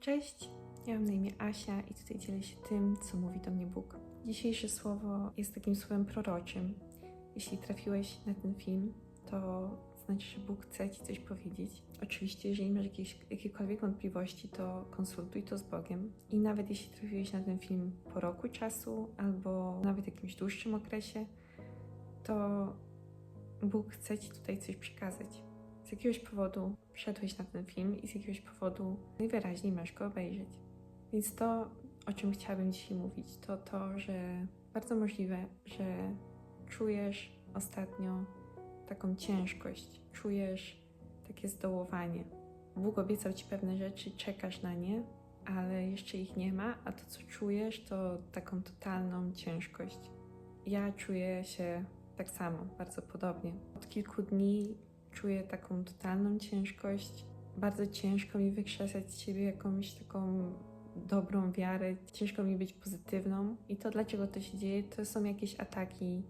Cześć, ja mam na imię Asia i tutaj dzielę się tym, co mówi do mnie Bóg. Dzisiejsze słowo jest takim słowem proroczym. Jeśli trafiłeś na ten film, to znaczy, że Bóg chce Ci coś powiedzieć. Oczywiście, jeżeli masz jakieś, jakiekolwiek wątpliwości, to konsultuj to z Bogiem. I nawet jeśli trafiłeś na ten film po roku czasu albo nawet jakimś dłuższym okresie, to Bóg chce Ci tutaj coś przekazać. Z jakiegoś powodu wszedłeś na ten film i z jakiegoś powodu najwyraźniej masz go obejrzeć. Więc to, o czym chciałabym dzisiaj mówić, to to, że bardzo możliwe, że czujesz ostatnio taką ciężkość, czujesz takie zdołowanie. Bóg obiecał Ci pewne rzeczy, czekasz na nie, ale jeszcze ich nie ma, a to, co czujesz, to taką totalną ciężkość. Ja czuję się tak samo, bardzo podobnie. Od kilku dni czuję taką totalną ciężkość. Bardzo ciężko mi wykrzesać z siebie jakąś taką dobrą wiarę, ciężko mi być pozytywną. I to, dlaczego to się dzieje, to są jakieś ataki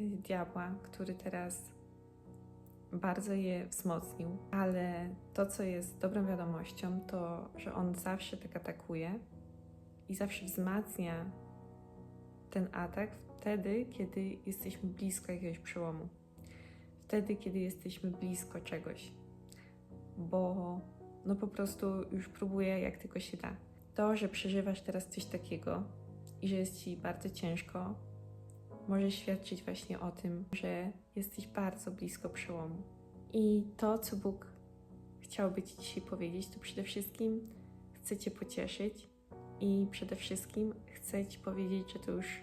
y, diabła, który teraz bardzo je wzmocnił. Ale to, co jest dobrą wiadomością, to, że on zawsze tak atakuje i zawsze wzmacnia ten atak wtedy, kiedy jesteśmy blisko jakiegoś przełomu wtedy, kiedy jesteśmy blisko czegoś, bo no po prostu już próbuję jak tylko się da. To, że przeżywasz teraz coś takiego i że jest ci bardzo ciężko, może świadczyć właśnie o tym, że jesteś bardzo blisko przełomu. I to, co Bóg chciałby Ci dzisiaj powiedzieć, to przede wszystkim chce Cię pocieszyć i przede wszystkim chce Ci powiedzieć, że to już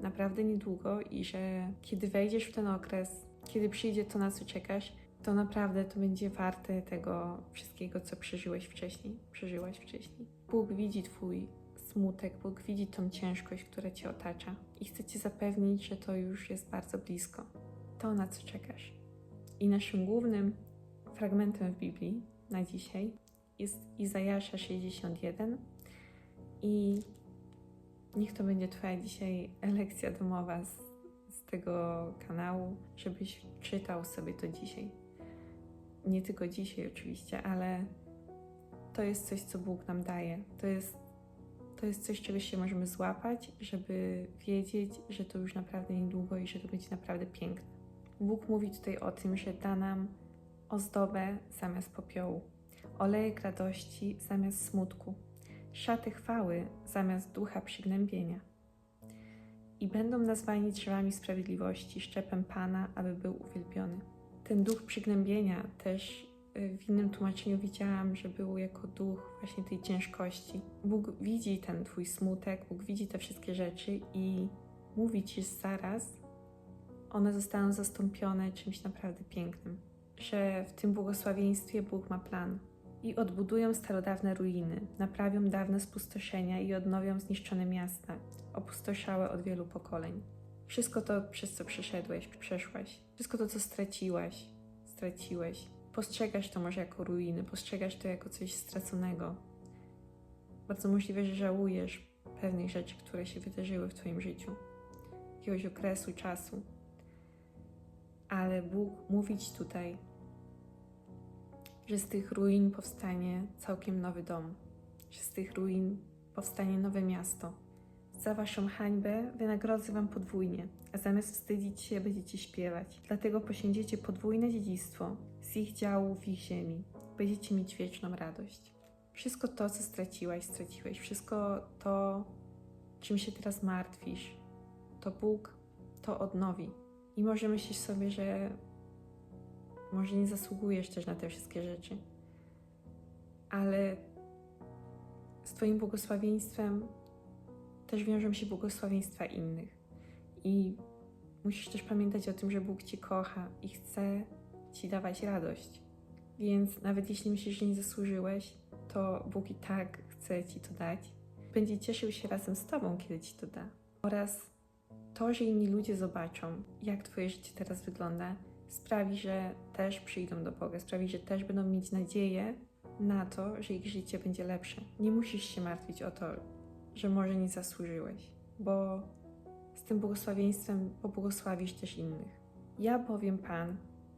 naprawdę niedługo i że kiedy wejdziesz w ten okres, kiedy przyjdzie to, na co czekasz, to naprawdę to będzie warte tego wszystkiego, co przeżyłeś wcześniej, przeżyłaś wcześniej. Bóg widzi Twój smutek, Bóg widzi tą ciężkość, która Cię otacza i chce Cię zapewnić, że to już jest bardzo blisko. To, na co czekasz. I naszym głównym fragmentem w Biblii na dzisiaj jest Izajasza 61 i niech to będzie Twoja dzisiaj lekcja domowa z tego kanału, żebyś czytał sobie to dzisiaj. Nie tylko dzisiaj, oczywiście, ale to jest coś, co Bóg nam daje. To jest, to jest coś, czego się możemy złapać, żeby wiedzieć, że to już naprawdę niedługo i że to będzie naprawdę piękne. Bóg mówi tutaj o tym, że da nam ozdobę zamiast popiołu, olejek radości zamiast smutku, szaty chwały zamiast ducha przygnębienia i będą nazwani drzewami sprawiedliwości, szczepem Pana, aby był uwielbiony. Ten duch przygnębienia też y, w innym tłumaczeniu widziałam, że był jako duch właśnie tej ciężkości. Bóg widzi ten Twój smutek, Bóg widzi te wszystkie rzeczy i mówi Ci zaraz, one zostaną zastąpione czymś naprawdę pięknym. Że w tym błogosławieństwie Bóg ma plan, i odbudują starodawne ruiny, naprawią dawne spustoszenia i odnowią zniszczone miasta, opustoszałe od wielu pokoleń. Wszystko to, przez co przeszedłeś, przeszłaś, wszystko to, co straciłaś, straciłeś, postrzegasz to może jako ruiny, postrzegasz to jako coś straconego. Bardzo możliwe, że żałujesz pewnych rzeczy, które się wydarzyły w Twoim życiu, jakiegoś okresu, czasu. Ale Bóg mówi Ci tutaj, że z tych ruin powstanie całkiem nowy dom, że z tych ruin powstanie nowe miasto. Za waszą hańbę wynagrodzę wam podwójnie, a zamiast wstydzić się, będziecie śpiewać. Dlatego posiędziecie podwójne dziedzictwo z ich działu w ich ziemi. Będziecie mieć wieczną radość. Wszystko to, co straciłaś, straciłeś. Wszystko to, czym się teraz martwisz, to Bóg to odnowi. I może myślisz sobie, że może nie zasługujesz też na te wszystkie rzeczy, ale z Twoim błogosławieństwem też wiążą się błogosławieństwa innych. I musisz też pamiętać o tym, że Bóg Cię kocha i chce Ci dawać radość. Więc nawet jeśli myślisz, że nie zasłużyłeś, to Bóg i tak chce Ci to dać. Będzie cieszył się razem z Tobą, kiedy Ci to da. Oraz to, że inni ludzie zobaczą, jak Twoje życie teraz wygląda, sprawi, że też przyjdą do Boga, sprawi, że też będą mieć nadzieję na to, że ich życie będzie lepsze. Nie musisz się martwić o to, że może nie zasłużyłeś, bo z tym błogosławieństwem pobłogosławisz też innych. Ja bowiem Pan,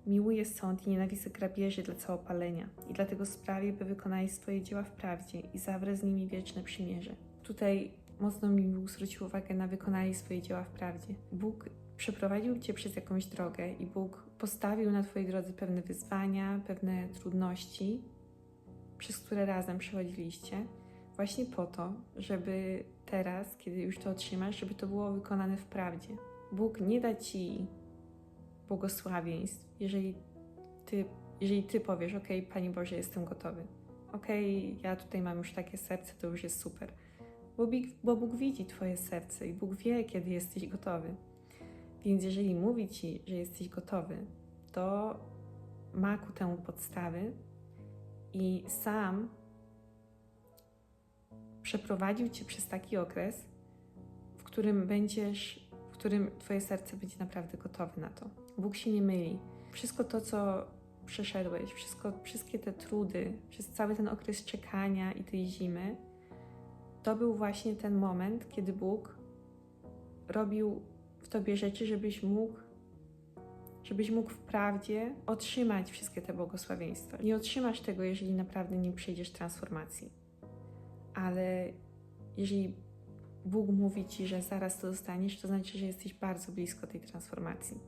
Miłuje sąd i nienawidzi grabieży dla całopalenia i dlatego sprawi, by wykonali swoje dzieła w prawdzie i zawrę z nimi wieczne przymierze. Tutaj mocno mi Bóg zwrócił uwagę na wykonali swoje dzieła w prawdzie. Bóg przeprowadził Cię przez jakąś drogę i Bóg postawił na Twojej drodze pewne wyzwania, pewne trudności, przez które razem przechodziliście, właśnie po to, żeby teraz, kiedy już to otrzymasz, żeby to było wykonane w prawdzie. Bóg nie da Ci błogosławieństw, jeżeli Ty, jeżeli ty powiesz, ok, Pani Boże, jestem gotowy. Ok, ja tutaj mam już takie serce, to już jest super. Bo Bóg, bo Bóg widzi Twoje serce i Bóg wie, kiedy jesteś gotowy. Więc jeżeli mówi Ci, że jesteś gotowy, to ma ku temu podstawy i sam przeprowadził Cię przez taki okres, w którym będziesz, w którym Twoje serce będzie naprawdę gotowe na to. Bóg się nie myli. Wszystko to, co przeszedłeś, wszystko, wszystkie te trudy, przez cały ten okres czekania i tej zimy, to był właśnie ten moment, kiedy Bóg robił w Tobie rzeczy, żebyś mógł żebyś mógł wprawdzie otrzymać wszystkie te błogosławieństwa. Nie otrzymasz tego, jeżeli naprawdę nie przejdziesz transformacji. Ale jeżeli Bóg mówi Ci, że zaraz to dostaniesz, to znaczy, że jesteś bardzo blisko tej transformacji.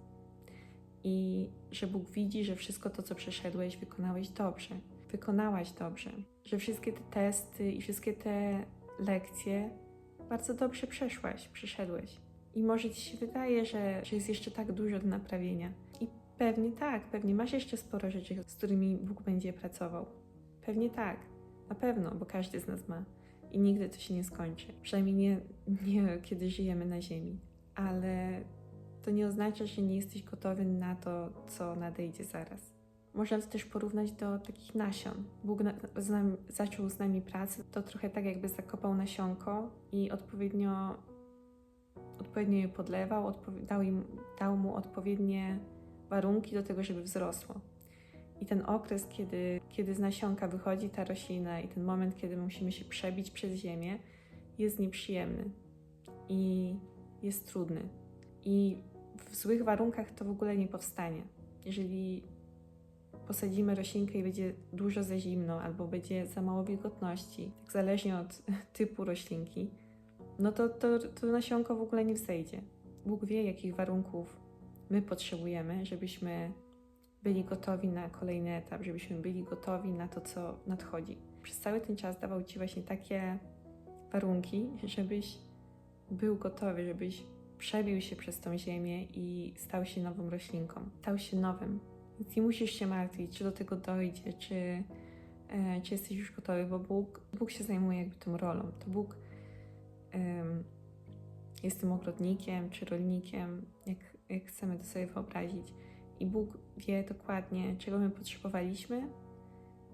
I że Bóg widzi, że wszystko to, co przeszedłeś, wykonałeś dobrze. Wykonałaś dobrze. Że wszystkie te testy i wszystkie te lekcje bardzo dobrze przeszłaś, przeszedłeś. I może Ci się wydaje, że, że jest jeszcze tak dużo do naprawienia. I pewnie tak, pewnie masz jeszcze sporo rzeczy, z którymi Bóg będzie pracował. Pewnie tak, na pewno, bo każdy z nas ma. I nigdy to się nie skończy. Przynajmniej nie, nie kiedy żyjemy na Ziemi. Ale to nie oznacza, że nie jesteś gotowy na to, co nadejdzie zaraz. Można to też porównać do takich nasion. Bóg na, z zaczął z nami pracę, to trochę tak jakby zakopał nasionko i odpowiednio odpowiednio je podlewał, odpowi- dał, im, dał mu odpowiednie warunki do tego, żeby wzrosło. I ten okres, kiedy, kiedy z nasionka wychodzi ta roślina i ten moment, kiedy musimy się przebić przez ziemię, jest nieprzyjemny i jest trudny. I w złych warunkach to w ogóle nie powstanie. Jeżeli posadzimy roślinkę i będzie dużo za zimno albo będzie za mało wilgotności, tak zależnie od typu roślinki, no to, to, to nasionko w ogóle nie wzejdzie. Bóg wie, jakich warunków my potrzebujemy, żebyśmy byli gotowi na kolejny etap, żebyśmy byli gotowi na to, co nadchodzi. Przez cały ten czas dawał Ci właśnie takie warunki, żebyś był gotowy, żebyś przebił się przez tą ziemię i stał się nową roślinką. Stał się nowym. Więc nie musisz się martwić, czy do tego dojdzie, czy, e, czy jesteś już gotowy, bo Bóg, Bóg się zajmuje jakby tą rolą. To Bóg em, jest tym ogrodnikiem czy rolnikiem, jak, jak chcemy to sobie wyobrazić. I Bóg wie dokładnie, czego my potrzebowaliśmy,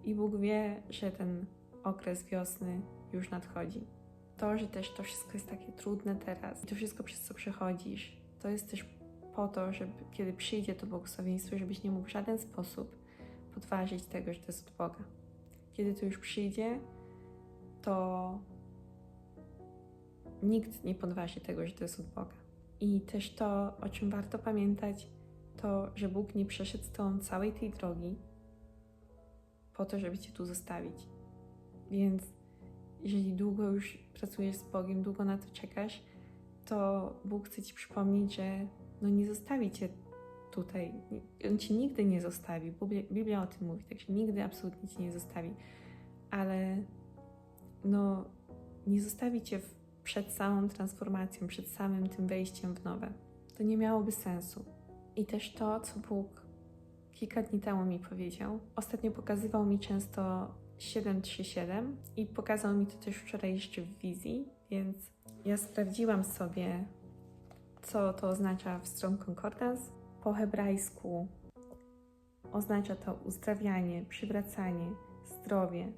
i Bóg wie, że ten okres wiosny już nadchodzi. To, że też to wszystko jest takie trudne teraz, i to wszystko przez co przechodzisz, to jest też po to, żeby kiedy przyjdzie to błogosławieństwo, żebyś nie mógł w żaden sposób podważyć tego, że to jest od Boga. Kiedy to już przyjdzie, to nikt nie podważy tego, że to jest od Boga. I też to, o czym warto pamiętać, to, że Bóg nie przeszedł z tą całej tej drogi po to, żeby Cię tu zostawić. Więc jeżeli długo już pracujesz z Bogiem, długo na to czekasz, to Bóg chce Ci przypomnieć, że no nie zostawi Cię tutaj. On Cię nigdy nie zostawi. Biblia, o tym mówi, także nigdy absolutnie Cię nie zostawi. Ale no nie zostawi Cię w, przed samą transformacją, przed samym tym wejściem w nowe. To nie miałoby sensu. I też to, co Bóg kilka dni temu mi powiedział. Ostatnio pokazywał mi często 737 i pokazał mi to też wczoraj jeszcze w wizji, więc ja sprawdziłam sobie, co to oznacza w Strong Concordance. Po hebrajsku oznacza to uzdrawianie, przywracanie, zdrowie,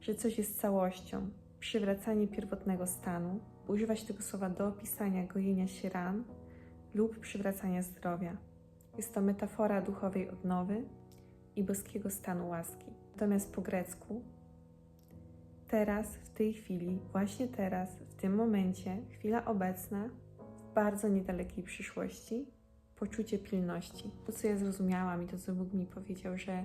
że coś jest całością, przywracanie pierwotnego stanu. Używa się tego słowa do opisania gojenia się ran lub przywracania zdrowia. Jest to metafora duchowej odnowy i boskiego stanu łaski. Natomiast po grecku, teraz, w tej chwili, właśnie teraz, w tym momencie, chwila obecna, w bardzo niedalekiej przyszłości, poczucie pilności. To, co ja zrozumiałam i to, co Bóg mi powiedział, że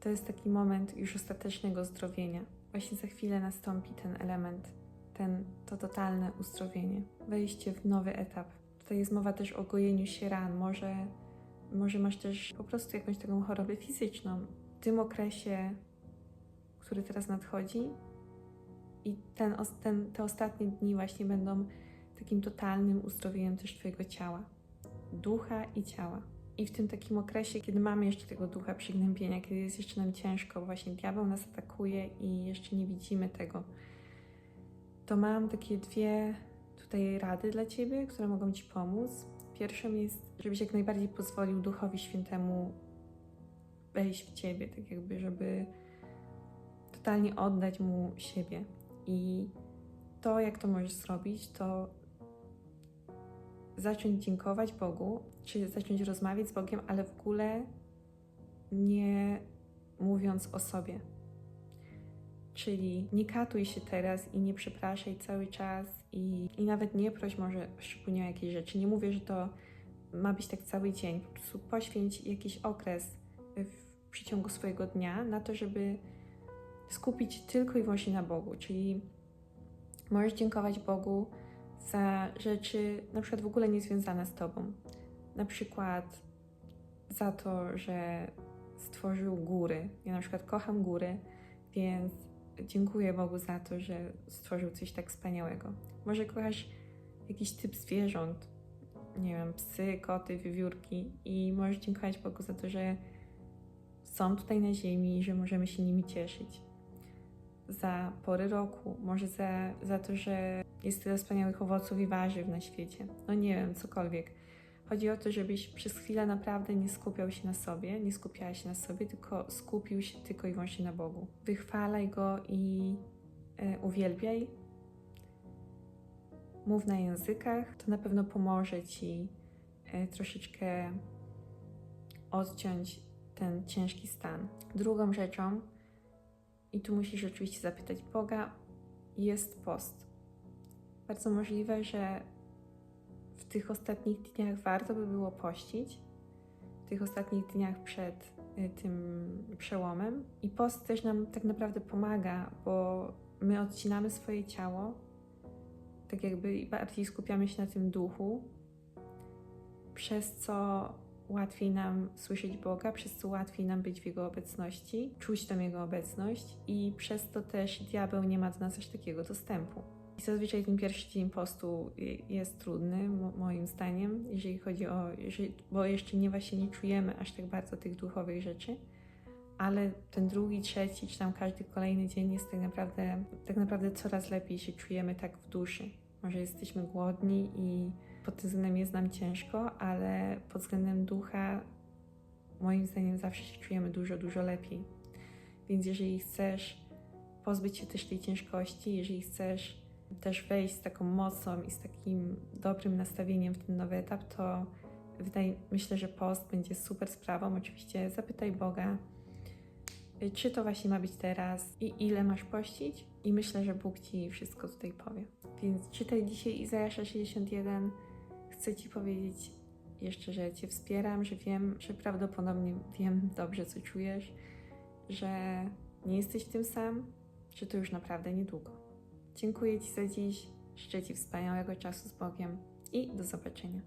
to jest taki moment już ostatecznego zdrowienia. Właśnie za chwilę nastąpi ten element, ten, to totalne uzdrowienie, wejście w nowy etap. Tutaj jest mowa też o gojeniu się ran. Może, może masz też po prostu jakąś taką chorobę fizyczną. W tym okresie, który teraz nadchodzi, i ten, ten, te ostatnie dni właśnie będą takim totalnym uzdrowieniem też Twojego ciała, ducha i ciała. I w tym takim okresie, kiedy mamy jeszcze tego ducha przygnębienia, kiedy jest jeszcze nam ciężko, właśnie diabeł nas atakuje i jeszcze nie widzimy tego, to mam takie dwie tutaj rady dla Ciebie, które mogą Ci pomóc. Pierwszą jest, żebyś jak najbardziej pozwolił Duchowi Świętemu wejść w Ciebie, tak jakby, żeby totalnie oddać Mu siebie. I to, jak to możesz zrobić, to zacząć dziękować Bogu, czy zacząć rozmawiać z Bogiem, ale w ogóle nie mówiąc o sobie. Czyli nie katuj się teraz i nie przepraszaj cały czas i, i nawet nie proś może szczególnie o jakieś rzeczy. Nie mówię, że to ma być tak cały dzień. Po prostu poświęć jakiś okres w przeciągu swojego dnia na to, żeby skupić tylko i wyłącznie na Bogu. Czyli możesz dziękować Bogu za rzeczy na przykład w ogóle niezwiązane z Tobą. Na przykład za to, że stworzył góry. Ja na przykład kocham góry, więc dziękuję Bogu za to, że stworzył coś tak wspaniałego. Może kochasz jakiś typ zwierząt, nie wiem, psy, koty, wiewiórki i możesz dziękować Bogu za to, że są tutaj na ziemi i że możemy się nimi cieszyć. Za pory roku, może za, za to, że jest tyle wspaniałych owoców i warzyw na świecie. No nie wiem, cokolwiek. Chodzi o to, żebyś przez chwilę naprawdę nie skupiał się na sobie, nie skupiała się na sobie, tylko skupił się tylko i wyłącznie na Bogu. Wychwalaj Go i e, uwielbiaj. Mów na językach, to na pewno pomoże Ci e, troszeczkę odciąć ten ciężki stan. Drugą rzeczą, i tu musisz oczywiście zapytać Boga, jest post. Bardzo możliwe, że w tych ostatnich dniach warto by było pościć, w tych ostatnich dniach przed y, tym przełomem. I post też nam tak naprawdę pomaga, bo my odcinamy swoje ciało, tak jakby bardziej skupiamy się na tym duchu, przez co łatwiej nam słyszeć Boga, przez co łatwiej nam być w Jego obecności, czuć tam Jego obecność i przez to też diabeł nie ma do nas aż takiego dostępu. I zazwyczaj ten pierwszy dzień postu jest trudny, mo- moim zdaniem, jeżeli chodzi o, bo jeszcze nie właśnie nie czujemy aż tak bardzo tych duchowych rzeczy, ale ten drugi, trzeci, czy tam każdy kolejny dzień jest tak naprawdę, tak naprawdę coraz lepiej się czujemy tak w duszy. Może jesteśmy głodni i pod tym względem jest nam ciężko, ale pod względem ducha moim zdaniem zawsze się czujemy dużo, dużo lepiej. Więc jeżeli chcesz pozbyć się też tej ciężkości, jeżeli chcesz też wejść z taką mocą i z takim dobrym nastawieniem w ten nowy etap, to wydaje, myślę, że post będzie super sprawą. Oczywiście zapytaj Boga, czy to właśnie ma być teraz i ile masz pościć i myślę, że Bóg Ci wszystko tutaj powie. Więc czytaj dzisiaj Izajasza 61. Chcę Ci powiedzieć jeszcze, że Cię wspieram, że wiem, że prawdopodobnie wiem dobrze, co czujesz, że nie jesteś tym sam, że to już naprawdę niedługo. Dziękuję Ci za dziś, życzę Ci wspaniałego czasu z Bogiem i do zobaczenia.